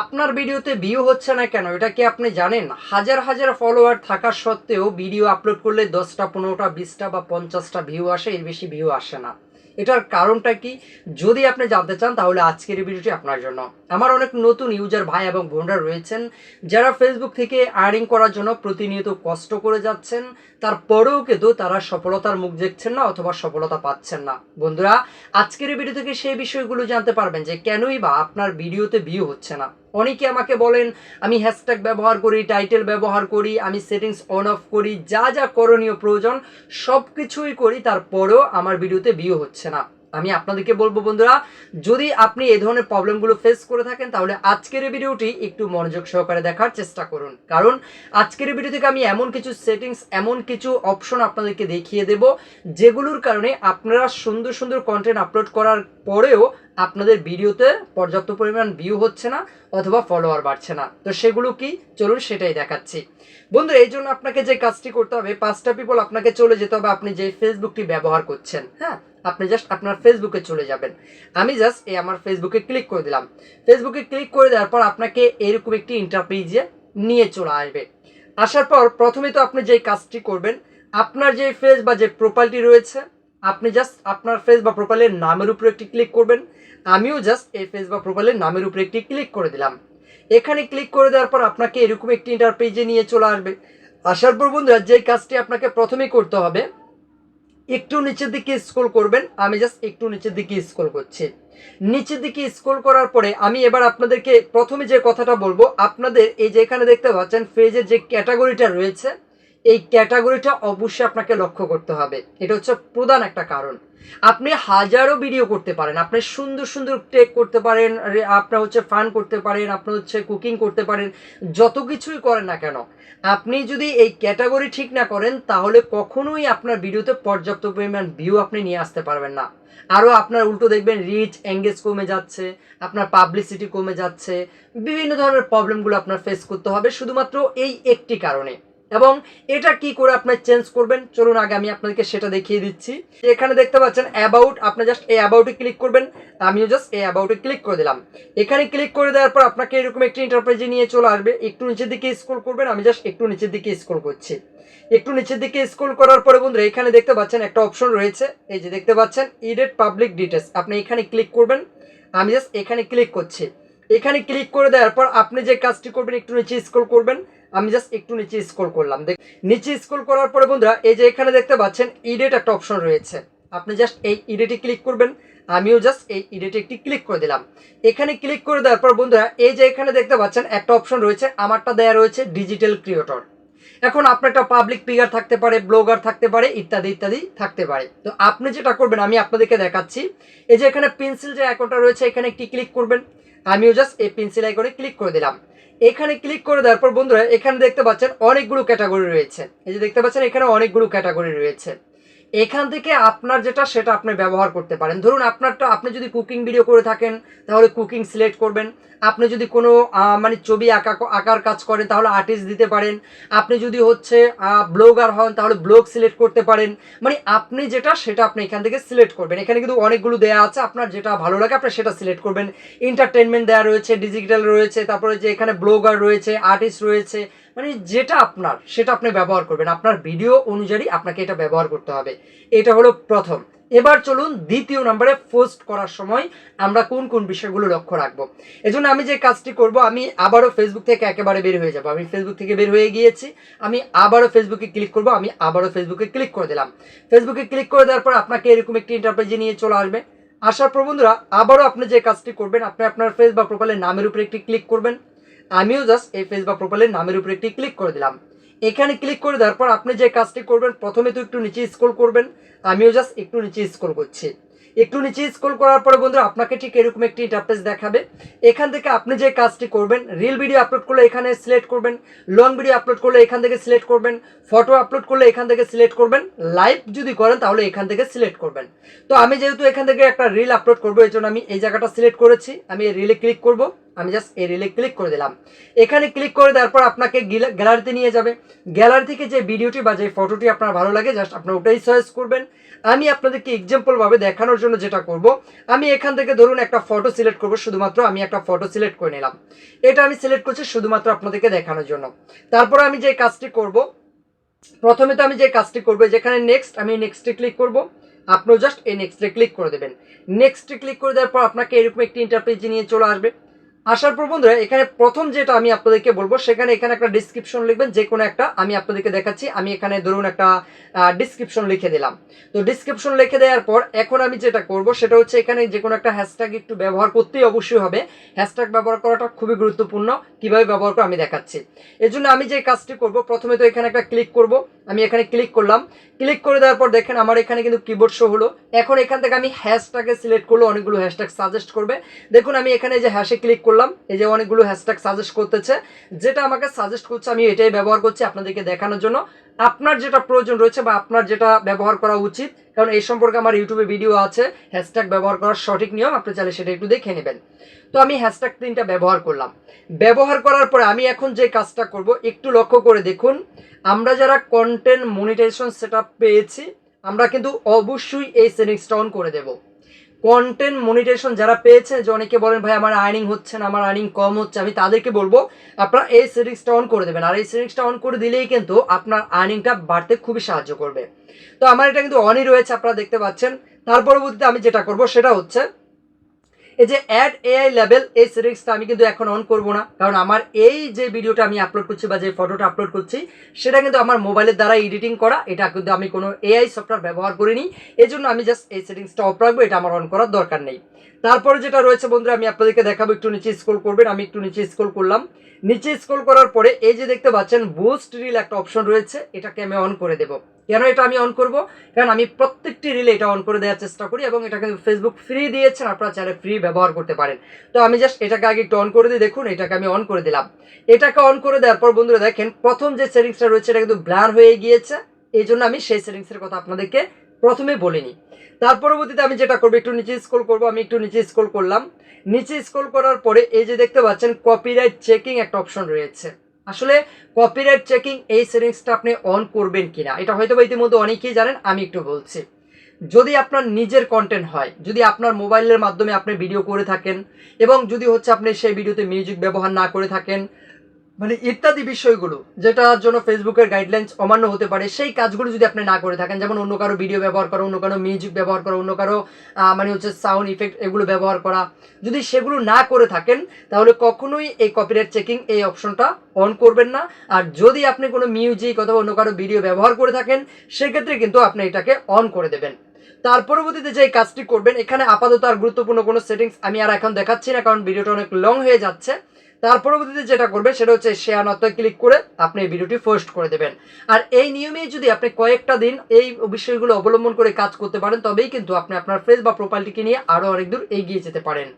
আপনার ভিডিওতে ভিউ হচ্ছে না কেন? এটা কি আপনি জানেন? হাজার হাজার ফলোয়ার থাকা সত্ত্বেও ভিডিও আপলোড করলে দশটা, পনেরোটা, বিশটা বা পঞ্চাশটা ভিউ আসে, এর বেশি ভিউ আসে না। এটার কারণটা কি? যদি আপনি জানতে চান, তাহলে আজকের ভিডিওটি আপনার জন্য। আমার অনেক নতুন ইউজার ভাই এবং বোনরা রয়েছেন, যারা ফেসবুক থেকে আর্নিং করার জন্য প্রতিনিয়ত কষ্ট করে যাচ্ছেন। তারপরেও কিন্তু তারা সফলতার মুখ দেখছেন না অথবা সফলতা পাচ্ছেন না। বন্ধুরা, আজকের ভিডিও থেকে সেই বিষয়গুলো জানতে পারবেন যে কেনই বা আপনার ভিডিওতে ভিউ হচ্ছে না। অনেকে আমাকে বলেন, আমি হ্যাশট্যাগ ব্যবহার করি টাইটেল ব্যবহার করি, আমি সেটিংস অন অফ করি, যা যা করণীয় প্রয়োজন সব কিছুই করি, তারপরেও আমার ভিডিওতে ভিউ হচ্ছে না। আমি আপনাদেরকে বলব বন্ধুরা, যদি আপনি এই ধরনের প্রবলেমগুলো ফেস করে থাকেন, তাহলে আজকের ভিডিওটি একটু মনোযোগ সহকারে দেখার চেষ্টা করুন। কারণ আজকের ভিডিও থেকে আমি এমন কিছু সেটিংস এমন কিছু অপশন আপনাদেরকে দেখিয়ে দেব, যেগুলোর কারণে আপনারা সুন্দর সুন্দর কন্টেন্ট আপলোড করার পরেও আপনাদের ভিডিওতে পর্যাপ্ত পরিমাণ ভিউ হচ্ছে না, অথবা ফলোয়ার বাড়ছে না। তো সেগুলো কি? চলুন সেটাই দেখাচ্ছি। বন্ধুরা, এই জন্য আপনাকে যে কাজটি করতে হবে, পাঁচটা পিপল আপনাকে চলে যেতে হবে, আপনি যে ফেসবুকটি ব্যবহার করছেন হ্যাঁ? আপনি জাস্ট আপনার ফেসবুকে চলে যাবেন। আমি জাস্ট এই আমার ফেসবুকে ক্লিক করে দিলাম। ফেসবুকে ক্লিক করে দেওয়ার পর আপনাকে এরকম একটি ইন্টারপ্রিজে নিয়ে চলে আসবে। আসার পর প্রথমে তো আপনি যেই কাজটি করবেন, আপনার যে ফেস বা যে প্রোফাইলটি রয়েছে, আপনি জাস্ট আপনার ফেস বা প্রোফাইলের নামের উপরে একটি ক্লিক করবেন। আমিও জাস্ট এই ফেস বা প্রোফাইলের নামের উপরে একটি ক্লিক করে দিলাম। এখানে ক্লিক করে দেওয়ার পর আপনাকে এরকম একটি ইন্টারপেজে নিয়ে চলে আসবে। আসার পর বন্ধুরা যে কাজটি আপনাকে প্রথমেই করতে হবে একটু নিচের দিকে স্ক্রল করবেন, আমি জাস্ট একটু নিচের দিকে স্ক্রল করছি। নিচের দিকে স্ক্রল করার পরে আমি এবার আপনাদেরকে প্রথমে যে কথাটা বলব, আপনাদের এই যে এখানে দেখতে পাচ্ছেন ফেজের যে ক্যাটাগরিটা রয়েছে এই ক্যাটাগরিটা অবশ্যই আপনাকে লক্ষ্য করতে হবে। এটা হচ্ছে প্রধান একটা কারণ। আপনি হাজারো ভিডিও করতে পারেন। আপনি সুন্দর সুন্দর টেক করতে পারেন আপনার হচ্ছে ফান করতে পারেন, আপনার হচ্ছে কুকিং করতে পারেন, যত কিছুই করেন না কেন, আপনি যদি এই ক্যাটাগরি ঠিক না করেন, তাহলে কখনোই আপনার ভিডিওতে পর্যাপ্ত পরিমাণ ভিউ আপনি নিয়ে আসতে পারবেন না। আরও আপনার উল্টো দেখবেন রিচ এঙ্গেজ কমে যাচ্ছে, আপনার পাবলিসিটি কমে যাচ্ছে, বিভিন্ন ধরনের প্রবলেমগুলো আপনার ফেস করতে হবে, শুধুমাত্র এই একটি কারণে। এবং এটা কি করে আপনার চেঞ্জ করবেন? চলুন আগে আমি আপনাদেরকে সেটা দেখিয়ে দিচ্ছি। এখানে দেখতে পাচ্ছেন অ্যাবাউট আপনি জাস্ট এই অ্যাবাউটে ক্লিক করবেন। আমিও জাস্ট এই অ্যাবাউটে ক্লিক করে দিলাম। এখানে ক্লিক করে দেওয়ার পর আপনাকে এরকম একটি ইন্টারপ্রাইজে নিয়ে চলে আসবে। একটু নিচের দিকে স্ক্রল করবেন, আমি জাস্ট একটু নিচের দিকে স্ক্রল করছি। একটু নিচের দিকে স্ক্রল করার পরে বন্ধুরা, এখানে দেখতে পাচ্ছেন একটা অপশন রয়েছে। এই যে দেখতে পাচ্ছেন ইডেট পাবলিক ডিটেলস আপনি এখানে ক্লিক করবেন, আমি জাস্ট এখানে ক্লিক করছি। এখানে ক্লিক করে দেওয়ার পর আপনি যে কাজটি করবেন, একটু নিচে স্ক্রল করবেন। আমি জাস্ট একটু নিচে স্ক্রল করলাম। দেখ, নিচে স্ক্রল করার পরে বন্ধুরা, এই যে এখানে দেখতে পাচ্ছেন ইডেট একটা অপশন রয়েছে। আপনি জাস্ট এই ইডেটে ক্লিক করবেন, আমিও জাস্ট এই ইডেটে একটি ক্লিক করে দিলাম। এখানে ক্লিক করে দেওয়ার পর বন্ধুরা, এই যে এখানে দেখতে পাচ্ছেন, একটা অপশন রয়েছে, আমারটা দেয়া রয়েছে ডিজিটাল ক্রিয়েটর এখন আপনার একটা পাবলিক ফিগার থাকতে পারে ব্লগার থাকতে পারে, ইত্যাদি ইত্যাদি থাকতে পারে। তো আপনি যেটা করবেন, আমি আপনাদেরকে দেখাচ্ছি। এই যে এখানে পেন্সিল যে আইকনটা রয়েছে, এখানে একটি ক্লিক করবেন। আমিও জাস্ট এই পেন্সিল আইকনে ক্লিক করে দিলাম। এখানে ক্লিক করে দেওয়ার পর বন্ধুরা, এখানে দেখতে পাচ্ছেন অনেকগুলো ক্যাটাগরি রয়েছে। এই যে দেখতে পাচ্ছেন, এখানে অনেকগুলো ক্যাটাগরি রয়েছে। এখান থেকে আপনার যেটা, সেটা আপনি ব্যবহার করতে পারেন। ধরুন আপনারটা, আপনি যদি কুকিং ভিডিও করে থাকেন, তাহলে কুকিং সিলেক্ট করবেন। আপনি যদি কোনো মানে ছবি আঁকা, আঁকার কাজ করেন, তাহলে আর্টিস্ট দিতে পারেন। আপনি যদি হচ্ছে ব্লগার হন, তাহলে ব্লগ সিলেক্ট করতে পারেন। মানে আপনি যেটা, সেটা আপনি এখান থেকে সিলেক্ট করবেন। এখানে কিন্তু অনেকগুলো দেয়া আছে। আপনার যেটা ভালো লাগে, আপনি সেটা সিলেক্ট করবেন। এন্টারটেনমেন্ট দেওয়া রয়েছে ডিজিটাল রয়েছে, তারপরে যে এখানে ব্লগার রয়েছে আর্টিস্ট রয়েছে মানে যেটা আপনার, সেটা আপনি ব্যবহার করবেন। আপনার ভিডিও অনুযায়ী আপনাকে এটা ব্যবহার করতে হবে। এটা হলো প্রথম। এবার চলুন দ্বিতীয় নম্বরে পোস্ট করার সময় আমরা কোন কোন বিষয়গুলো লক্ষ্য রাখব। এজন্য আমি যে কাজটি করব, আমি আবারও ফেসবুক থেকে একেবারে বের হয়ে যাব। আমি ফেসবুক থেকে বের হয়ে গিয়েছি। আমি আবারও ফেসবুকে ক্লিক করব। আমি আবারও ফেসবুকে ক্লিক করে দিলাম। ফেসবুকে ক্লিক করে দেওয়ার পর আপনাকে এরকম একটি ইন্টারপ্রাইজে নিয়ে চলে আসবে। আসার পর বন্ধুরা, আবারও আপনি যে কাজটি করবেন, আপনি আপনার ফেস বা প্রোফাইলের নামের উপরে একটি ক্লিক করবেন। আমিও জাস্ট এই ফেস বা প্রোফাইলের নামের উপরে একটি ক্লিক করে দিলাম। এখানে ক্লিক করে দেওয়ার পর আপনি যে কাজটি করবেন, প্রথমে তো একটু নিচে স্ক্রল করবেন, আমিও জাস্ট একটু নিচে স্ক্রল করছি। একটু নিচে স্ক্রল করার পরে বন্ধুরা, আপনাকে ঠিক এরকম একটি ইন্টারফেস দেখাবে। এখান থেকে আপনি যে কাজটি করবেন রিল ভিডিও আপলোড করলে এখানে সিলেক্ট করবেন লং ভিডিও আপলোড করলে এখান থেকে সিলেক্ট করবেন ফটো আপলোড করলে এখান থেকে সিলেক্ট করবেন লাইভ যদি করেন তাহলে এখান থেকে সিলেক্ট করবেন। তো আমি যেহেতু এখান থেকে একটা রিল আপলোড করব এই জন্য আমি এই জায়গাটা সিলেক্ট করেছি, আমি এই রিলে ক্লিক করব। আমি জাস্ট এই রিলে ক্লিক করে দিলাম। এখানে ক্লিক করে দেওয়ার পর আপনাকে গ্যালারিতে নিয়ে যাবে। গ্যালারি থেকে যে ভিডিওটি বা যে ফটোটি আপনার ভালো লাগে জাস্ট আপনার ওটাই সার্চ করবেন। আমি আপনাদেরকে এক্সাম্পলভাবে দেখানোর জন্য যেটা করব, আমি এখান থেকে ধরুন একটা ফটো সিলেক্ট করব, শুধুমাত্র আমি একটা ফটো সিলেক্ট করে নিলাম। এটা আমি সিলেক্ট করছি শুধুমাত্র আপনাদেরকে দেখানোর জন্য। তারপর আমি যে কাজটি করব, প্রথমে তো আমি যে কাজটি করব, যেখানে নেক্সট আমি নেক্সটে ক্লিক করব। আপনিও জাস্ট এই নেক্সটে ক্লিক করে দেবেন। নেক্সটে ক্লিক করে দেওয়ার পর আপনাকে এরকম একটি ইন্টারপেজ নিয়ে চলে আসবে। আসার পর বন্ধুরা, এখানে প্রথম যেটা আমি আপনাদেরকে বলব, সেখানে এখানে একটা ডিসক্রিপশন লিখবেন, যে কোনো একটা আমি আপনাদেরকে দেখাচ্ছি। আমি এখানে ধরুন একটা ডিসক্রিপশন লিখে দিলাম। তো ডিসক্রিপশন লিখে দেওয়ার পর এখন আমি যেটা করব, সেটা হচ্ছে এখানে যে কোনো একটা হ্যাশট্যাগ একটু ব্যবহার করতেই অবশ্যই হবে। হ্যাশট্যাগ ব্যবহার করাটা খুবই গুরুত্বপূর্ণ, কীভাবে ব্যবহার করে আমি দেখাচ্ছি। এর জন্য আমি যে কাজটি করব, প্রথমে তো এখানে একটা ক্লিক করব। আমি এখানে ক্লিক করলাম। ক্লিক করে দেওয়ার পর দেখেন আমার এখানে কিন্তু কিবোর্ড শো হলো। এখন এখান থেকে আমি হ্যাশট্যাগে সিলেক্ট করল অনেকগুলো হ্যাশট্যাগ সাজেস্ট করবে। দেখুন আমি এখানে যে হ্যাশে ক্লিক করলাম এই যে অনেকগুলো হ্যাশট্যাগ সাজেস্ট করতেছে। যেটা আমাকে সাজেস্ট করছে, আমি এটাই ব্যবহার করছি আপনাদেরকে দেখানোর জন্য। আপনার যেটা প্রয়োজন রয়েছে বা আপনার যেটা ব্যবহার করা উচিত, কারণ এই সম্পর্কে আমার ইউটিউবে ভিডিও আছে হ্যাশট্যাগ ব্যবহার করার সঠিক নিয়ম, আপনি চাইলে সেটা একটু দেখে নেবেন। তো আমি হ্যাশট্যাগ তিনটা ব্যবহার করলাম। ব্যবহার করার পরে আমি এখন যে কাজটা করব, একটু লক্ষ্য করে দেখুন। আমরা যারা কন্টেন্ট মনিটাইজেশন সেট পেয়েছি, আমরা কিন্তু অবশ্যই এই সেটিংসটা অন করে দেব। কন্টেন্ট মনিটেশন যারা পেয়েছে, যে অনেকে বলেন, ভাই, আমার আর্নিং হচ্ছে না, আমার আর্নিং কম হচ্ছে, আমি তাদেরকে বলব, আপনারা এই সেটিংসটা অন করে দেবেন। আর এই সেটিংসটা অন করে দিলেই কিন্তু আপনার আর্নিংটা বাড়তে খুবই সাহায্য করবে। তো আমার এটা কিন্তু অনই রয়েছে, আপনারা দেখতে পাচ্ছেন। তার পরবর্তীতে আমি যেটা করব, সেটা হচ্ছে এই যে অ্যাড এআই লেভেল এই সিরিজটা আমি কিন্তু এখন অন করব না, কারণ আমার এই যে ভিডিওটা আমি আপলোড করছি বা যে ফটোটা আপলোড করছি, সেটা কিন্তু আমার মোবাইলের দ্বারা এডিটিং করা, এটা কিন্তু আমি কোনো এআই সফটওয়্যার ব্যবহার করিনি এই জন্য আমি জাস্ট এই সেটিংসটা অফ রাখব, এটা আমার অন করার দরকার নেই। তারপরে যেটা রয়েছে বন্ধুরা, আমি আপনাদেরকে দেখাবো, একটু নিচে স্ক্রল করবেন, আমি একটু নিচে স্ক্রল করলাম। নিচে স্ক্রল করার পরে এই যে দেখতে পাচ্ছেন বুস্ট রিল একটা অপশন রয়েছে, এটাকে আমি অন করে দেবো। কেন এটা আমি অন করব? কারণ আমি প্রত্যেকটি রিলে এটা অন করে দেওয়ার চেষ্টা করি এবং এটাকে ফেসবুক ফ্রি দিয়েছেন, আপনারা চাইলে ফ্রি ব্যবহার করতে পারেন। তো আমি জাস্ট এটাকে আগে একটু অন করে দিই, দেখুন, এটাকে আমি অন করে দিলাম। এটাকে অন করে দেওয়ার পর বন্ধুরা দেখেন, প্রথম যে সেটিংসটা রয়েছে, এটা কিন্তু ব্লার হয়ে গিয়েছে। এই জন্য আমি সেই সেটিংসের কথা আপনাদেরকে প্রথমে বলিনি। তার পরবর্তীতে আমি যেটা করব, একটু নিচে স্ক্রল করব, আমি একটু নিচে স্ক্রল করলাম। নিচে স্ক্রল করার পরে এই যে দেখতে পাচ্ছেন কপিরাইট চেকিং একটা অপশন রয়েছে। আসলে কপিরাইট চেকিং এই সেটিংসটা আপনি অন করবেন কিনা, এটা হয়তো বা ইতিমধ্যে অনেকেই জানেন, আমি একটু বলছি। যদি আপনার নিজের কন্টেন্ট হয়, যদি আপনার মোবাইলের মাধ্যমে আপনি ভিডিও করে থাকেন, এবং যদি হচ্ছে আপনি সেই ভিডিওতে মিউজিক ব্যবহার না করে থাকেন মানে ইত্যাদি বিষয়গুলো, যেটার জন্য ফেসবুকের গাইডলাইন্স অমান্য হতে পারে, সেই কাজগুলো যদি আপনি না করে থাকেন, যেমন অন্য কারও ভিডিও ব্যবহার করা, অন্য কারও মিউজিক ব্যবহার করা, অন্য কারও মানে হচ্ছে সাউন্ড ইফেক্ট এগুলো ব্যবহার করা, যদি সেগুলো না করে থাকেন, তাহলে কখনোই এই কপিরাইট চেকিং এই অপশনটা অন করবেন না। আর যদি আপনি কোনো মিউজিক অথবা অন্য কারও ভিডিও ব্যবহার করে থাকেন, সেক্ষেত্রে কিন্তু আপনি এটাকে অন করে দেবেন। তার পরবর্তীতে যে কাজটি করবেন, এখানে আপাতত আর গুরুত্বপূর্ণ কোনো সেটিংস আমি আর এখন দেখাচ্ছি না, কারণ ভিডিওটা অনেক লং হয়ে যাচ্ছে। তার পরবর্তীতে যেটা করবে সেটা হচ্ছে শেয়ার নতে ক্লিক করে আপনি এই ভিডিওটি পোস্ট করে দেবেন। আর এই নিয়মেই যদি আপনি কয়েকটা দিন এই বিষয়গুলো অবলম্বন করে কাজ করতে পারেন, তবেই কিন্তু আপনি আপনার ফেস বা প্রোফাইলটিকে নিয়ে আরও অনেক দূর এগিয়ে যেতে পারেন।